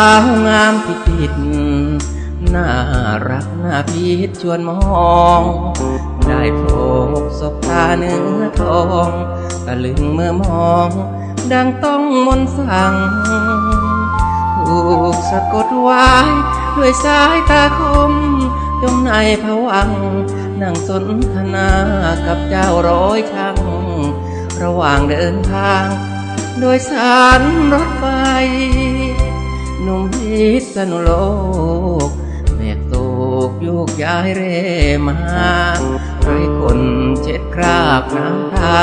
าวงามพิจิตรน่ารักน่าพิษชวนมอง ได้พบศบตาเนื้อทองตะลึงเมื่อมอง ดังต้องมนต์สั่ง ถูกสะกดไว้ ด้วยสายตาคมจมในผวัง นั่งสนทนากับเจ้าร้อยช่างระหว่างเดินทาง โดยสารรถไฟ นุ่มพิษณุโลกแบกตกโยกย้ายเร่มาไรคนเช็ดคราบน้ำตา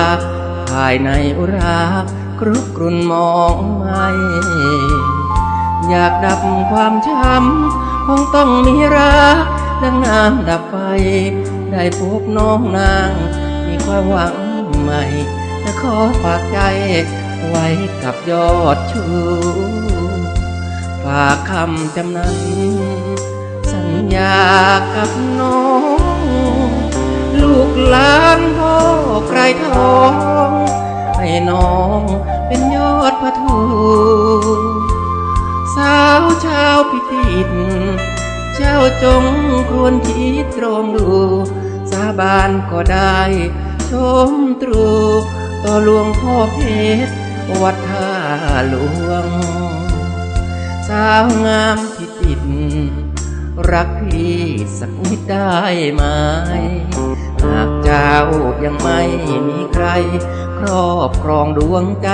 ภายในอุรากรุกกรุนมองไม่อยากดับความช้ำคงต้องมีรักดังน้ำดับไฟ ได้พบน้องนาง มีความหวังใหม่และขอฝากใจไว้กับยอดชู ฝากคำจำนั้น สัญญากับน้อง ลูกหลานพ่อไกรทอง ให้น้องเป็นยอดพระทูสาวชาวพิจิตรเจ้าจงควรคิดตรองดู สาบานก็ได้ ชมตรู ต่อหลวงพ่อเพชรวัดท่าหลวงาวงามพิจิตรรักพี่สักนิดได้ไหม หากเจ้ายังไม่มีใคร ครอบครองดวงใจ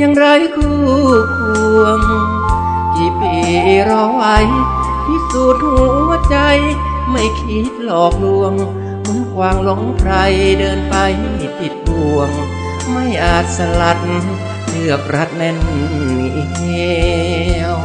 ยังไรคู่ควง กี่ปีรอไว้พิสูจน์หัวใจ ไม่คิดหลอกลวงเหมือนควางหลงใครเดินไปติดบ่วง ไม่อาจสลัด เชือกรัดแน่นเหนียว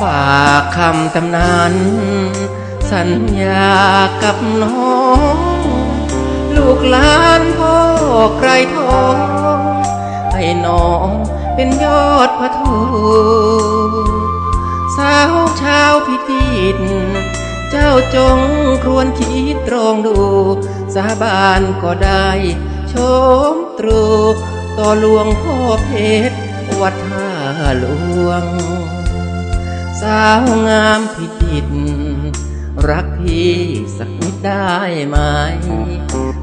ฝากคำตำนานสัญญากับน้อง ลูกหลานพ่อไกรทองให้น้องเป็นยอดพระทูสาวชาวพิจิตรเจ้าจงครวนคิดตรองดู สาบานก็ได้ชมตรู ต่อหลวงพ่อเพชรวัดท่าหลวง สาวงามพิจิตรักพี่สักนิดได้ไหม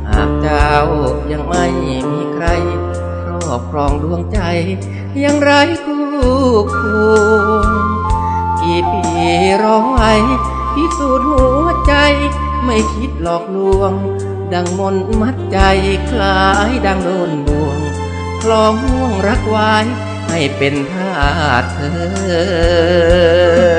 หากเจ้ายังไม่มีใคร ครอบครองดวงใจ ยังไรคู่ควงกี่ปีรอไว้พิสูจน์หัวใจ ไม่คิดหลอกลวง ดังมนต์มัดใจคล้ายดังโดนบ่วงคลองห่วงรักไว้ ให้เป็นทาสเธอ